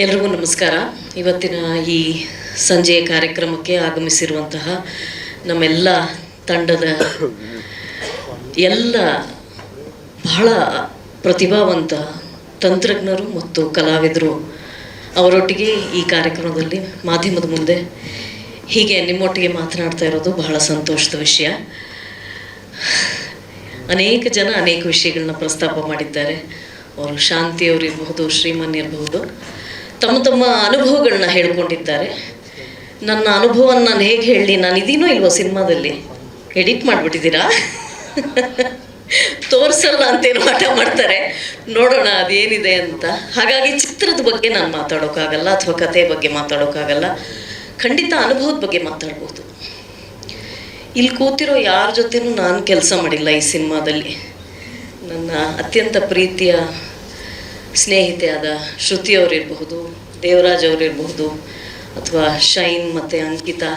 ಎಲ್ರಿಗೂ ನಮಸ್ಕಾರ. ಇವತ್ತಿನ ಈ ಸಂಜೆಯ ಕಾರ್ಯಕ್ರಮಕ್ಕೆ ಆಗಮಿಸಿರುವಂತಹ ನಮ್ಮೆಲ್ಲ ತಂಡದ ಎಲ್ಲ ಬಹಳ ಪ್ರತಿಭಾವಂತ ತಂತ್ರಜ್ಞರು ಮತ್ತು ಕಲಾವಿದರು ಅವರೊಟ್ಟಿಗೆ ಈ ಕಾರ್ಯಕ್ರಮದಲ್ಲಿ ಮಾಧ್ಯಮದ ಮುಂದೆ ಹೀಗೆ ನಿಮ್ಮೊಟ್ಟಿಗೆ ಮಾತನಾಡ್ತಾ ಇರೋದು ಬಹಳ ಸಂತೋಷದ ವಿಷಯ. ಅನೇಕ ಜನ ಅನೇಕ ವಿಷಯಗಳನ್ನ ಪ್ರಸ್ತಾಪ ಮಾಡಿದ್ದಾರೆ. ಅವರು ಶಾಂತಿಯವರು ಇರಬಹುದು ಶ್ರೀಮನ್ ಇರಬಹುದು. ತಮ್ಮ ತಮ್ಮ ಅನುಭವಗಳನ್ನ ಹೇಳ್ಕೊಂಡಿದ್ದಾರೆ. ನನ್ನ ಅನುಭವನ ನಾನು ಹೇಗೆ ಹೇಳಿ ನಾನು ಇದೀನೋ ಇಲ್ವೋ ಸಿನಿಮಾದಲ್ಲಿ? ಎಡಿಟ್ ಮಾಡಿಬಿಟ್ಟಿದ್ದೀರಾ? ತೋರಿಸಲ್ಲ ಅಂತೇನು ಮಾಟ ಮಾಡ್ತಾರೆ. ನೋಡೋಣ, ಅದೇನಿದೆ ಅಂತ. ಹಾಗಾಗಿ ಚಿತ್ರದ ಬಗ್ಗೆ ನಾನು ಮಾತಾಡೋಕ್ಕಾಗಲ್ಲ ಅಥವಾ ಕಥೆ ಬಗ್ಗೆ ಮಾತಾಡೋಕ್ಕಾಗಲ್ಲ ಖಂಡಿತ ಅನುಭವದ ಬಗ್ಗೆ ಮಾತಾಡ್ಬೋದು. ಇಲ್ಲಿ ಕೂತಿರೋ ಯಾರ ಜೊತೆನೂ ನಾನು ಕೆಲಸ ಮಾಡಿಲ್ಲ ಈ ಸಿನಿಮಾದಲ್ಲಿ. ನನ್ನ ಅತ್ಯಂತ ಪ್ರೀತಿಯ ಸ್ನೇಹಿತೆ ಆದ ಶ್ರುತಿ ಅವರಿರಬಹುದು, ದೇವರಾಜ್ ಅವರಿರಬಹುದು, ಅಥವಾ ಶೈನ್ ಮತ್ತು ಅಂಕಿತಾ,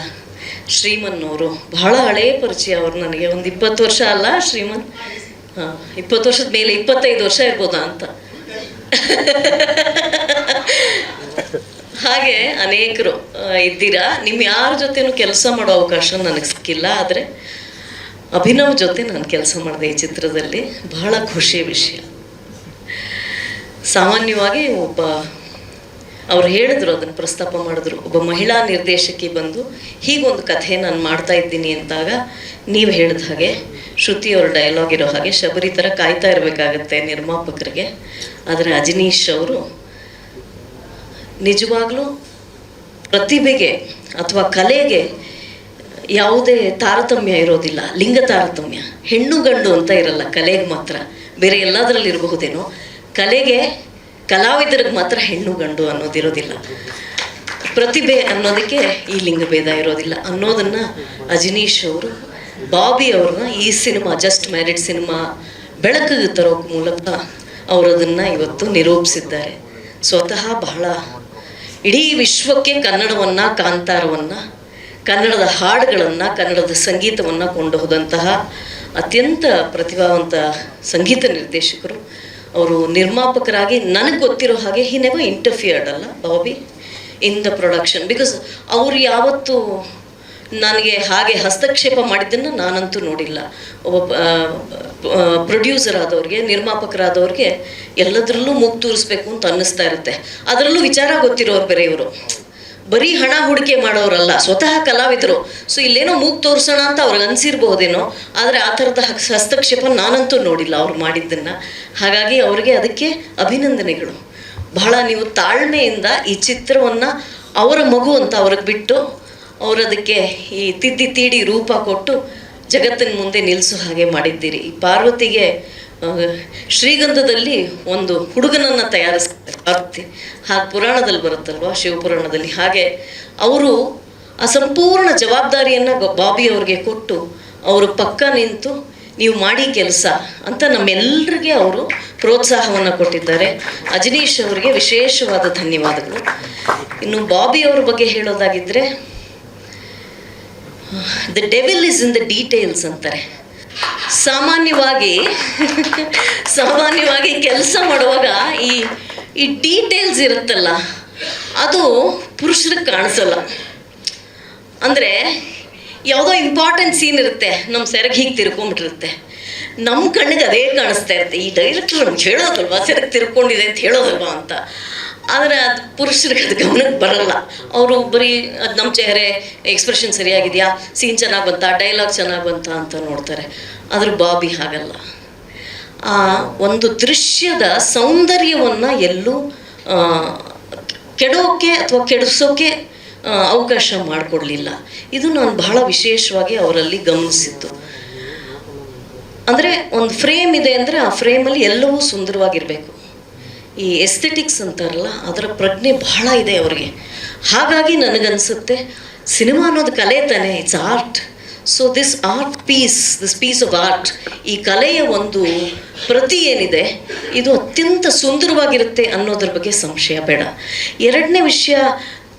ಶ್ರೀಮನ್ ಅವರು ಬಹಳ ಹಳೆಯ ಪರಿಚಯ ಅವರು ನನಗೆ. ಒಂದು ಇಪ್ಪತ್ತು ವರ್ಷ ಅಲ್ಲ ಶ್ರೀಮನ್? ಹಾಂ, ಇಪ್ಪತ್ತು ವರ್ಷದ ಮೇಲೆ ಇಪ್ಪತ್ತೈದು ವರ್ಷ ಇರ್ಬೋದಾ ಅಂತ. ಹಾಗೆ ಅನೇಕರು ಇದ್ದೀರಾ? ನಿಮ್ಮ ಯಾರ ಜೊತೆನೂ ಕೆಲಸ ಮಾಡೋ ಅವಕಾಶ ನನಗೆ ಸಿಕ್ಕಿಲ್ಲ, ಆದರೆ ಅಭಿನವ್ ಜೊತೆ ನಾನು ಕೆಲಸ ಮಾಡಿದೆ ಈ ಚಿತ್ರದಲ್ಲಿ. ಬಹಳ ಖುಷಿ ವಿಷಯ. ಸಾಮಾನ್ಯವಾಗಿ ಒಬ್ಬ ಅವ್ರು ಹೇಳಿದ್ರು, ಅದನ್ನು ಪ್ರಸ್ತಾಪ ಮಾಡಿದ್ರು. ಒಬ್ಬ ಮಹಿಳಾ ನಿರ್ದೇಶಕಿ ಬಂದು, ಹೀಗೊಂದು ಕಥೆ ನಾನು ಮಾಡ್ತಾ ಇದ್ದೀನಿ ಅಂತಾಗ ನೀವು ಹೇಳಿದ ಹಾಗೆ ಶ್ರುತಿ ಅವ್ರ ಡೈಲಾಗ್ ಇರೋ ಹಾಗೆ ಶಬರಿ ಥರ ಕಾಯ್ತಾ ಇರಬೇಕಾಗತ್ತೆ ನಿರ್ಮಾಪಕರಿಗೆ. ಆದರೆ ಅಜನೀಶ್ ಅವರು, ನಿಜವಾಗ್ಲೂ ಪ್ರತಿಭೆಗೆ ಅಥವಾ ಕಲೆಗೆ ಯಾವುದೇ ತಾರತಮ್ಯ ಇರೋದಿಲ್ಲ, ಲಿಂಗ ತಾರತಮ್ಯ, ಹೆಣ್ಣು ಗಂಡು ಅಂತ ಇರಲ್ಲ, ಕಲೆಗೆ ಮಾತ್ರ. ಬೇರೆ ಎಲ್ಲದರಲ್ಲಿ ಇರಬಹುದೇನೋ ಕಲೆಗೆ ಕಲಾವಿದರಿಗೆ ಮಾತ್ರ ಹೆಣ್ಣು ಗಂಡು ಅನ್ನೋದಿರೋದಿಲ್ಲ. ಪ್ರತಿಭೆ ಅನ್ನೋದಕ್ಕೆ ಈ ಲಿಂಗಭೇದ ಇರೋದಿಲ್ಲ ಅನ್ನೋದನ್ನ ಅಜನೀಶ್ ಅವರು, ಬಾಬಿ ಅವ್ರನ್ನ ಈ ಸಿನಿಮಾ ಜಸ್ಟ್ ಮ್ಯಾರಿಡ್ ಸಿನಿಮಾ ಬೆಳಕಿಗೆ ತರೋ ಮೂಲಕ ಅವರು ಅದನ್ನು ಇವತ್ತು ನಿರೂಪಿಸಿದ್ದಾರೆ. ಸ್ವತಃ ಬಹಳ ಇಡೀ ವಿಶ್ವಕ್ಕೆ ಕನ್ನಡವನ್ನು, ಕಾಂತಾರವನ್ನು, ಕನ್ನಡದ ಹಾಡುಗಳನ್ನು, ಕನ್ನಡದ ಸಂಗೀತವನ್ನು ಕೊಂಡು ಹೋದಂತಹ ಅತ್ಯಂತ ಪ್ರತಿಭಾವಂತ ಸಂಗೀತ ನಿರ್ದೇಶಕರು ಅವರು ನಿರ್ಮಾಪಕರಾಗಿ ನನಗೆ ಗೊತ್ತಿರೋ ಹಾಗೆ ಹಿ ನೆವ ಇಂಟರ್ಫಿಯರ್ಡ್ ಅಲ್ಲ, Bobby? In the production because ಅವರು ಯಾವತ್ತು ನನಗೆ ಹಾಗೆ ಹಸ್ತಕ್ಷೇಪ ಮಾಡಿದ್ದನ್ನು ನಾನಂತೂ ನೋಡಿಲ್ಲ. ಒಬ್ಬ ಪ್ರೊಡ್ಯೂಸರ್ ಆದವ್ರಿಗೆ, ನಿರ್ಮಾಪಕರಾದವ್ರಿಗೆ ಎಲ್ಲದರಲ್ಲೂ ಮೂಗು ತೂರಿಸ್ಬೇಕು ಅಂತ ಅನ್ನಿಸ್ತಾ ಇರುತ್ತೆ. ಅದರಲ್ಲೂ ವಿಚಾರ ಗೊತ್ತಿರೋರು ಬೇರೆ ಇವರು. ಬರೀ ಹಣ ಹೂಡಿಕೆ ಮಾಡೋರಲ್ಲ, ಸ್ವತಃ ಕಲಾವಿದರು. ಸೊ ಇಲ್ಲೇನೋ ಮೂಗ್ ತೋರಿಸೋಣ ಅಂತ ಅವ್ರಿಗೆ ಅನಿಸಿರ್ಬೋದೇನೋ ಆದರೆ ಆ ಥರದ ಹಸ್- ಹಸ್ತಕ್ಷೇಪ ನಾನಂತೂ ನೋಡಿಲ್ಲ ಅವ್ರು ಮಾಡಿದ್ದನ್ನು. ಹಾಗಾಗಿ ಅವರಿಗೆ ಅದಕ್ಕೆ ಅಭಿನಂದನೆಗಳು. ಬಹಳ ನೀವು ತಾಳ್ಮೆಯಿಂದ ಈ ಚಿತ್ರವನ್ನು ಅವರ ಮಗು ಅಂತ ಅವ್ರಿಗೆ ಬಿಟ್ಟು ಅವರದಕ್ಕೆ ಈ ತಿದ್ದಿ ತೀಡಿ ರೂಪ ಕೊಟ್ಟು ಜಗತ್ತಿನ ಮುಂದೆ ನಿಲ್ಲಿಸೋ ಹಾಗೆ ಮಾಡಿದ್ದೀರಿ. ಈ ಪಾರ್ವತಿಗೆ ಶ್ರೀಗಂಧದಲ್ಲಿ ಒಂದು ಹುಡುಗನನ್ನು ತಯಾರಿಸ್ತಾರೆ ಆರ್ತಿ ಹಾಗೆ ಪುರಾಣದಲ್ಲಿ ಬರುತ್ತಲ್ವಾ, ಶಿವಪುರಾಣದಲ್ಲಿ. ಹಾಗೆ ಅವರು ಆ ಸಂಪೂರ್ಣ ಜವಾಬ್ದಾರಿಯನ್ನು ಬಾಬಿ ಅವ್ರಿಗೆ ಕೊಟ್ಟು ಅವರು ಪಕ್ಕ ನಿಂತು, ನೀವು ಮಾಡಿ ಕೆಲಸ ಅಂತ ನಮ್ಮೆಲ್ಲರಿಗೆ ಅವರು ಪ್ರೋತ್ಸಾಹವನ್ನು ಕೊಟ್ಟಿದ್ದಾರೆ. ಅಜನೀಶ್ ಅವರಿಗೆ ವಿಶೇಷವಾದ ಧನ್ಯವಾದಗಳು. ಇನ್ನು ಬಾಬಿ ಅವ್ರ ಬಗ್ಗೆ ಹೇಳೋದಾಗಿದ್ದರೆ the devil is in the details ಅಂತಾರೆ. ಸಾಮಾನ್ಯವಾಗಿ ಸಾಮಾನ್ಯವಾಗಿ ಕೆಲಸ ಮಾಡುವಾಗ ಈ ಈ ಡೀಟೇಲ್ಸ್ ಇರುತ್ತಲ್ಲ, ಅದು ಪುರುಷರಿಗೆ ಕಾಣಿಸಲ್ಲ. ಅಂದರೆ, ಯಾವುದೋ ಇಂಪಾರ್ಟೆಂಟ್ ಸೀನ್ ಇರುತ್ತೆ ನಮ್ಮ ಸೆರಗಿ ಹೀಗೆ ತಿರ್ಕೊಂಬಿಟ್ಟಿರುತ್ತೆ ನಮ್ಮ ಕಣ್ಣಿಗೆ ಅದೇ ಕಾಣಿಸ್ತಾ ಇರುತ್ತೆ. ಈ ಡೈರೆಕ್ಟರ್ ನಮ್ಗೆ ಹೇಳೋದಲ್ವಾ ಸೆರಗ್ ತಿರ್ಕೊಂಡಿದೆ ಅಂತ ಹೇಳೋದಲ್ವಾ ಅಂತ. ಆದರೆ ಅದು ಪುರುಷರಿಗೆ ಅದು ಗಮನಕ್ಕೆ ಬರಲ್ಲ. ಅವರು ಬರೀ ಅದು ನಮ್ಮ ಚೆಹರೆ ಎಕ್ಸ್ಪ್ರೆಷನ್ ಸರಿಯಾಗಿದೆಯಾ? ಸೀನ್ ಚೆನ್ನಾಗಿ ಬಂತಾ? ಡೈಲಾಗ್ ಚೆನ್ನಾಗಿ ಬಂತಾ ಅಂತ ನೋಡ್ತಾರೆ. ಆದ್ರೆ ಬಾಬಿ ಹಾಗಲ್ಲ. ಆ, ಒಂದು ದೃಶ್ಯದ ಸೌಂದರ್ಯವನ್ನು ಎಲ್ಲೂ ಕೆಡೋಕೆ ಅಥವಾ ಕೆಡಿಸೋಕೆ ಅವಕಾಶ ಮಾಡಿಕೊಡ್ಲಿಲ್ಲ. ಇದು ನಾನು ಬಹಳ ವಿಶೇಷವಾಗಿ ಅವರಲ್ಲಿ ಗಮನಿಸಿದ್ದು. ಅಂದರೆ ಒಂದು ಫ್ರೇಮ್ ಇದೆ ಅಂದರೆ ಆ ಫ್ರೇಮಲ್ಲಿ ಎಲ್ಲವೂ ಸುಂದರವಾಗಿರಬೇಕು. ಈ ಎಸ್ಥೆಟಿಕ್ಸ್ ಅಂತಾರಲ್ಲ, ಅದರ ಪ್ರಜ್ಞೆ ಬಹಳ ಇದೆ ಅವರಿಗೆ. ಹಾಗಾಗಿ ನನಗನ್ಸುತ್ತೆ, ಸಿನಿಮಾ ಅನ್ನೋದು ಕಲೆ ತಾನೆ it's art so this art piece this piece of art ಈ ಕಲೆಯ ಒಂದು ಪ್ರತಿ ಏನಿದೆ, ಇದು ಅತ್ಯಂತ ಸುಂದರವಾಗಿರುತ್ತೆ ಅನ್ನೋದ್ರ ಬಗ್ಗೆ ಸಂಶಯ ಬೇಡ. ಎರಡನೇ ವಿಷಯ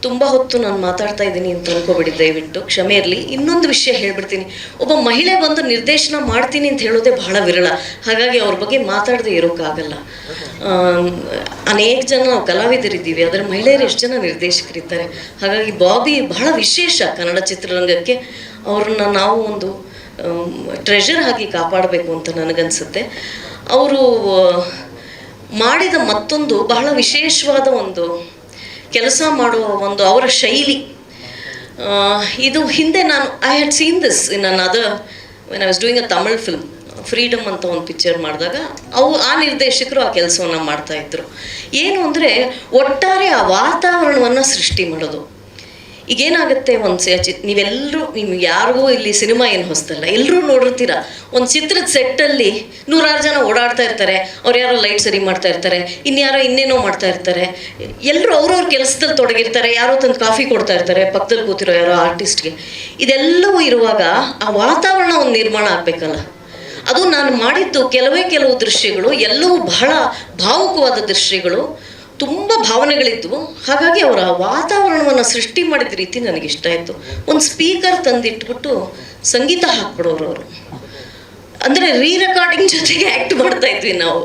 ತುಂಬ ಹೊತ್ತು ನಾನು ಮಾತಾಡ್ತಾ ಇದ್ದೀನಿ ಅಂತ ಅನ್ಕೋಬೇಡಿ ದಯವಿಟ್ಟು. ಕ್ಷಮೆ ಇರಲಿ. ಇನ್ನೊಂದು ವಿಷಯ ಹೇಳ್ಬಿಡ್ತೀನಿ. ಒಬ್ಬ ಮಹಿಳೆ ಬಂದು ನಿರ್ದೇಶನ ಮಾಡ್ತೀನಿ ಅಂತ ಹೇಳೋದೇ ಬಹಳ ವಿರಳ. ಹಾಗಾಗಿ ಅವ್ರ ಬಗ್ಗೆ ಮಾತಾಡದೆ ಇರೋಕ್ಕಾಗಲ್ಲ ಅನೇಕ ಜನ ನಾವು ಕಲಾವಿದರಿದ್ದೀವಿ. ಆದರೆ ಮಹಿಳೆಯರು ಎಷ್ಟು ಜನ ನಿರ್ದೇಶಕರಿದ್ದಾರೆ? ಹಾಗಾಗಿ ಬಾಬಿ ಬಹಳ ವಿಶೇಷ ಕನ್ನಡ ಚಿತ್ರರಂಗಕ್ಕೆ. ಅವ್ರನ್ನ ನಾವು ಒಂದು ಟ್ರೆಷರ್ ಆಗಿ ಕಾಪಾಡಬೇಕು ಅಂತ ನನಗನ್ಸುತ್ತೆ. ಅವರು ಮಾಡಿದ ಮತ್ತೊಂದು ಬಹಳ ವಿಶೇಷವಾದ ಒಂದು ಕೆಲಸ ಮಾಡುವ ಒಂದು ಅವರ ಶೈಲಿ. ಇದು ಹಿಂದೆ ನಾನು I had seen this in another when I was doing a Tamil film Freedom ಅಂತ ಒಂದು ಪಿಕ್ಚರ್ ಮಾಡಿದಾಗ, ಅವು ಆ ನಿರ್ದೇಶಕರು ಆ ಕೆಲಸವನ್ನು ಮಾಡ್ತಾ ಇದ್ರು. ಏನು ಅಂದರೆ, ಒಟ್ಟಾರೆ ಆ ವಾತಾವರಣವನ್ನು ಸೃಷ್ಟಿ ಮಾಡೋದು. ಈಗೇನಾಗುತ್ತೆ ಒಂದು ಚಿ ನೀವೆಲ್ಲರೂ ನಿಮ್ಗೆ ಯಾರಿಗೂ ಇಲ್ಲಿ ಸಿನಿಮಾ ಏನು ಹೊಸ್ತಲ್ಲ. ಎಲ್ಲರೂ ನೋಡಿರ್ತೀರ. ಒಂದು ಚಿತ್ರದ ಸೆಟ್ಟಲ್ಲಿ ನೂರಾರು ಜನ ಓಡಾಡ್ತಾ ಇರ್ತಾರೆ. ಅವ್ರು ಯಾರೋ ಲೈಟ್ ಸರಿ ಮಾಡ್ತಾ ಇರ್ತಾರೆ. ಇನ್ಯಾರೋ ಇನ್ನೇನೋ ಮಾಡ್ತಾ ಇರ್ತಾರೆ. ಎಲ್ಲರೂ ಅವ್ರವ್ರ ಕೆಲಸದಲ್ಲಿ ತೊಡಗಿರ್ತಾರೆ. ಯಾರೋ ತಂದು ಕಾಫಿ ಕೊಡ್ತಾ ಇರ್ತಾರೆ. ಪಕ್ಕದಲ್ಲಿ ಕೂತಿರೋ ಯಾರೋ ಆರ್ಟಿಸ್ಟ್ಗೆ ಇದೆಲ್ಲವೂ ಇರುವಾಗ ಆ ವಾತಾವರಣ ಒಂದು ನಿರ್ಮಾಣ ಆಗಬೇಕಲ್ಲ. ಅದು ನಾನು ಮಾಡಿದ್ದು ಕೆಲವೇ ಕೆಲವು ದೃಶ್ಯಗಳು, ಎಲ್ಲವೂ ಬಹಳ ಭಾವುಕವಾದ ದೃಶ್ಯಗಳು. ತುಂಬ ಭಾವನೆಗಳಿದ್ವು. ಹಾಗಾಗಿ ಅವರ ವಾತಾವರಣವನ್ನು ಸೃಷ್ಟಿ ಮಾಡಿದ ರೀತಿ ನನಗೆ ಇಷ್ಟ ಆಯಿತು. ಒಂದು ಸ್ಪೀಕರ್ ತಂದಿಟ್ಬಿಟ್ಟು ಸಂಗೀತ ಹಾಕ್ಬಿಡೋರು ಅವರು. ಅಂದರೆ ರೀ ರೆಕಾರ್ಡಿಂಗ್ ಜೊತೆಗೆ ಆ್ಯಕ್ಟ್ ಮಾಡ್ತಾ ಇದ್ವಿ ನಾವು.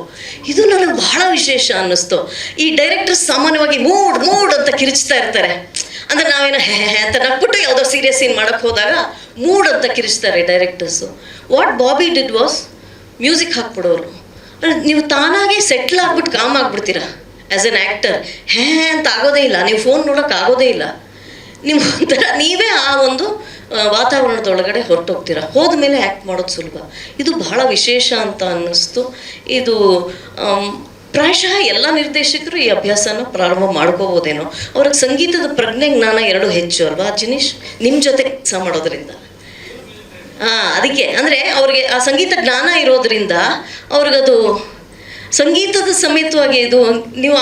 ಇದು ನನಗೆ ಬಹಳ ವಿಶೇಷ ಅನ್ನಿಸ್ತು. ಈ ಡೈರೆಕ್ಟರ್ ಸಾಮಾನ್ಯವಾಗಿ ಮೂಡ್ ಮೂಡ್ ಅಂತ ಕಿರಿಚ್ತಾ ಇರ್ತಾರೆ. ಅಂದರೆ ನಾವೇನು ಹೆ, ಹೇ ಅಂತ ನಕ್ಬಿಟ್ಟು ಯಾವುದೋ ಸೀರಿಯಸ್ ಸೀನ್ ಮಾಡೋಕ್ಕೆ ಹೋದಾಗ ಮೂಡ್ ಅಂತ ಕಿರಿಚ್ತಾರೆ directors what Bobby did was music ಹಾಕ್ಬಿಡೋರು. ನೀವು ತಾನಾಗೆ ಸೆಟ್ಲ್ ಆಗ್ಬಿಟ್ಟು ಕಾಮ್ ಆಗ್ಬಿಡ್ತೀರಾ? ಆ್ಯಸ್ ಎನ್ ಆ್ಯಕ್ಟರ್ ಹೇ ಅಂತ ಆಗೋದೇ ಇಲ್ಲ. ನೀವು ಫೋನ್ ನೋಡೋಕೆ ಆಗೋದೇ ಇಲ್ಲ. ನಿಮ್ಮ ಒಂಥರ ನೀವೇ ಆ ಒಂದು ವಾತಾವರಣದೊಳಗಡೆ ಹೊರಟೋಗ್ತೀರ? ಹೋದ್ಮೇಲೆ ಆ್ಯಕ್ಟ್ ಮಾಡೋದು ಸುಲಭ. ಇದು ಬಹಳ ವಿಶೇಷ ಅಂತ ಅನ್ನಿಸ್ತು. ಇದು ಪ್ರಾಯಶಃ ಎಲ್ಲ ನಿರ್ದೇಶಕರು ಈ ಅಭ್ಯಾಸನ ಪ್ರಾರಂಭ ಮಾಡ್ಕೋಬೋದೇನೋ. ಅವ್ರಿಗೆ ಸಂಗೀತದ ಪ್ರಜ್ಞೆ, ಜ್ಞಾನ ಎರಡು ಹೆಚ್ಚು ಅಲ್ವಾ? ಜಿನೀಶ್ ನಿಮ್ಮ ಜೊತೆ ಕೆಲಸ ಮಾಡೋದ್ರಿಂದ. ಹಾಂ ಅದಕ್ಕೆ. ಅಂದರೆ ಅವ್ರಿಗೆ ಆ ಸಂಗೀತ ಜ್ಞಾನ ಇರೋದ್ರಿಂದ ಅವ್ರಿಗದು ಸಂಗೀತದ ಸಮೇತವಾಗಿ ಇದು, ನೀವು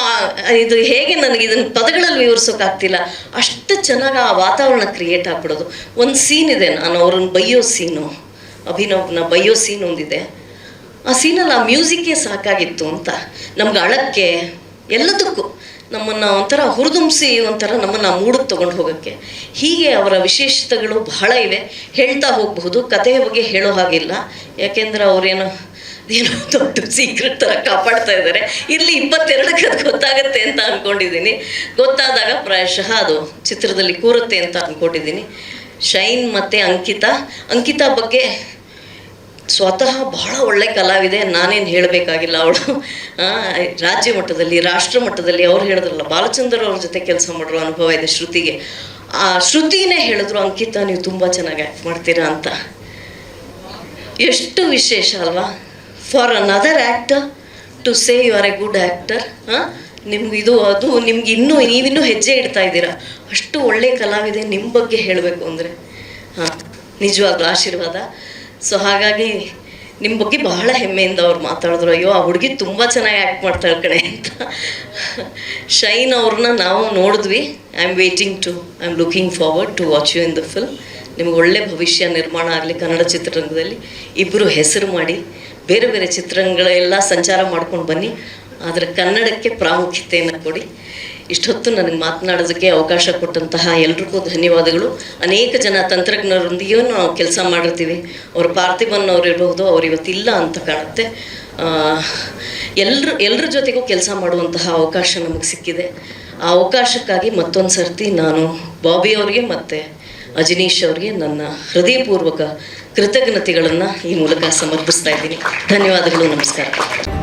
ಇದು ಹೇಗೆ ನನಗೆ ಇದನ್ನು ಪದಗಳಲ್ಲಿ ವಿವರಿಸೋಕ್ಕಾಗ್ತಿಲ್ಲ ಅಷ್ಟು ಚೆನ್ನಾಗಿ ಆ ವಾತಾವರಣ ಕ್ರಿಯೇಟ್ ಆಗ್ಬಿಡೋದು. ಒಂದು ಸೀನ್ ಇದೆ, ನಾನು ಅವ್ರನ್ನ ಬೈಯೋ ಸೀನು ಅಭಿನವ್ನ ಬೈಯೋ ಸೀನ್ ಒಂದಿದೆ. ಆ ಸೀನಲ್ಲಿ ಆ ಮ್ಯೂಸಿಕ್ಕೇ ಸಾಕಾಗಿತ್ತು ಅಂತ. ನಮ್ಗೆ ಅಳಕ್ಕೆ, ಎಲ್ಲದಕ್ಕೂ ನಮ್ಮನ್ನು ಒಂಥರ ಹುರಿದುಂಬಿಸಿ ಒಂಥರ ನಮ್ಮನ್ನು ಮೂಡಕ್ಕೆ ತೊಗೊಂಡು ಹೋಗೋಕ್ಕೆ. ಹೀಗೆ ಅವರ ವಿಶೇಷತೆಗಳು ಬಹಳ ಇವೆ. ಹೇಳ್ತಾ ಹೋಗಬಹುದು, ಕಥೆಯ ಬಗ್ಗೆ ಹೇಳೋ ಹಾಗಿಲ್ಲ. ಯಾಕೆಂದ್ರೆ ಅವರೇನು ಏನೋ ದೊಡ್ಡ ಸೀಕ್ರೆಟ್ ಥರ ಕಾಪಾಡ್ತಾ ಇದ್ದಾರೆ. ಇಲ್ಲಿ ಇಪ್ಪತ್ತೆರಡಕ್ಕೆ ಅದು ಗೊತ್ತಾಗತ್ತೆ ಅಂತ ಅಂದ್ಕೊಂಡಿದ್ದೀನಿ ಗೊತ್ತಾದಾಗ ಪ್ರಾಯಶಃ ಅದು ಚಿತ್ರದಲ್ಲಿ ಕೂರುತ್ತೆ ಅಂತ ಅಂದ್ಕೊಂಡಿದ್ದೀನಿ ಶೈನ್ ಮತ್ತು ಅಂಕಿತಾ. ಅಂಕಿತಾ ಬಗ್ಗೆ ಸ್ವತಃ ಬಹಳ ಒಳ್ಳೆ ಕಲಾವಿದೆ. ನಾನೇನು ಹೇಳಬೇಕಾಗಿಲ್ಲ ಅವಳು. ರಾಜ್ಯ ಮಟ್ಟದಲ್ಲಿ, ರಾಷ್ಟ್ರ ಮಟ್ಟದಲ್ಲಿ ಅವ್ರು ಹೇಳಿದ್ರಲ್ಲ, ಬಾಲಚಂದ್ರ ಅವ್ರ ಜೊತೆ ಕೆಲಸ ಮಾಡಿರೋ ಅನುಭವ ಇದೆ ಶ್ರುತಿಗೆ. ಆ ಶ್ರುತಿನೇ ಹೇಳಿದ್ರು, ಅಂಕಿತಾ, ನೀವು ತುಂಬ ಚೆನ್ನಾಗಿ ಆ್ಯಕ್ಟ್ ಮಾಡ್ತೀರಾ ಅಂತ. ಎಷ್ಟು ವಿಶೇಷ ಅಲ್ವಾ? For another actor to say you are a good actor ಹಾಂ? ನಿಮ್ಗೆ ಇದು, ಅದು, ನಿಮ್ಗೆ ಇನ್ನೂ, ನೀವಿನ್ನೂ ಹೆಜ್ಜೆ ಇಡ್ತಾ ಇದ್ದೀರಾ? ಅಷ್ಟು ಒಳ್ಳೆ ಕಲಾವಿದೆ ನಿಮ್ಮ ಬಗ್ಗೆ ಹೇಳಬೇಕು ಅಂದರೆ, ಹಾಂ? ನಿಜವಾಗ್ಲೂ ಆಶೀರ್ವಾದ. ಸೊ ಹಾಗಾಗಿ ನಿಮ್ಮ ಬಗ್ಗೆ ಬಹಳ ಹೆಮ್ಮೆಯಿಂದ ಅವ್ರು ಮಾತಾಡಿದ್ರು. ಅಯ್ಯೋ, ಆ ಹುಡುಗಿ ತುಂಬ ಚೆನ್ನಾಗಿ ಆ್ಯಕ್ಟ್ ಮಾಡ್ತಾಳೆ ಕಣೆ ಅಂತ. ಶೈನ್ ಅವ್ರನ್ನ ನಾವು ನೋಡಿದ್ವಿ. I am waiting to I am looking forward to watch you in the film ನಿಮ್ಗೆ ಒಳ್ಳೆ ಭವಿಷ್ಯ ನಿರ್ಮಾಣ ಆಗಲಿ ಕನ್ನಡ ಚಿತ್ರರಂಗದಲ್ಲಿ. ಇಬ್ಬರು ಹೆಸರು ಮಾಡಿ ಬೇರೆ ಬೇರೆ ಚಿತ್ರಗಳೆಲ್ಲ ಸಂಚಾರ ಮಾಡ್ಕೊಂಡು ಬನ್ನಿ. ಆದರೆ ಕನ್ನಡಕ್ಕೆ ಪ್ರಾಮುಖ್ಯತೆಯನ್ನು ಕೊಡಿ. ಇಷ್ಟೊತ್ತು ನನಗೆ ಮಾತನಾಡೋದಕ್ಕೆ ಅವಕಾಶ ಕೊಟ್ಟಂತಹ ಎಲ್ರಿಗೂ ಧನ್ಯವಾದಗಳು. ಅನೇಕ ಜನ ತಂತ್ರಜ್ಞರೊಂದಿಗೂ ನಾವು ಕೆಲಸ ಮಾಡಿರ್ತೀವಿ. ಅವ್ರ ಪಾರ್ಥಿವನ್ನವ್ರು ಇರಬಹುದು, ಅವ್ರು ಇವತ್ತಿಲ್ಲ ಅಂತ ಕಾಣುತ್ತೆ. ಎಲ್ಲರೂ ಎಲ್ಲರ ಜೊತೆಗೂ ಕೆಲಸ ಮಾಡುವಂತಹ ಅವಕಾಶ ನಮಗೆ ಸಿಕ್ಕಿದೆ. ಆ ಅವಕಾಶಕ್ಕಾಗಿ ಮತ್ತೊಂದು ಸರ್ತಿ ನಾನು ಬಾಬಿ ಅವರಿಗೆ ಮತ್ತು ಅಜನೀಶ್ ಅವರಿಗೆ ನನ್ನ ಹೃದಯಪೂರ್ವಕ ಕೃತಜ್ಞತೆಗಳನ್ನು ಈ ಮೂಲಕ ಸಮರ್ಪಿಸ್ತಾ ಇದ್ದೀನಿ. ಧನ್ಯವಾದಗಳು ನಮಸ್ಕಾರ.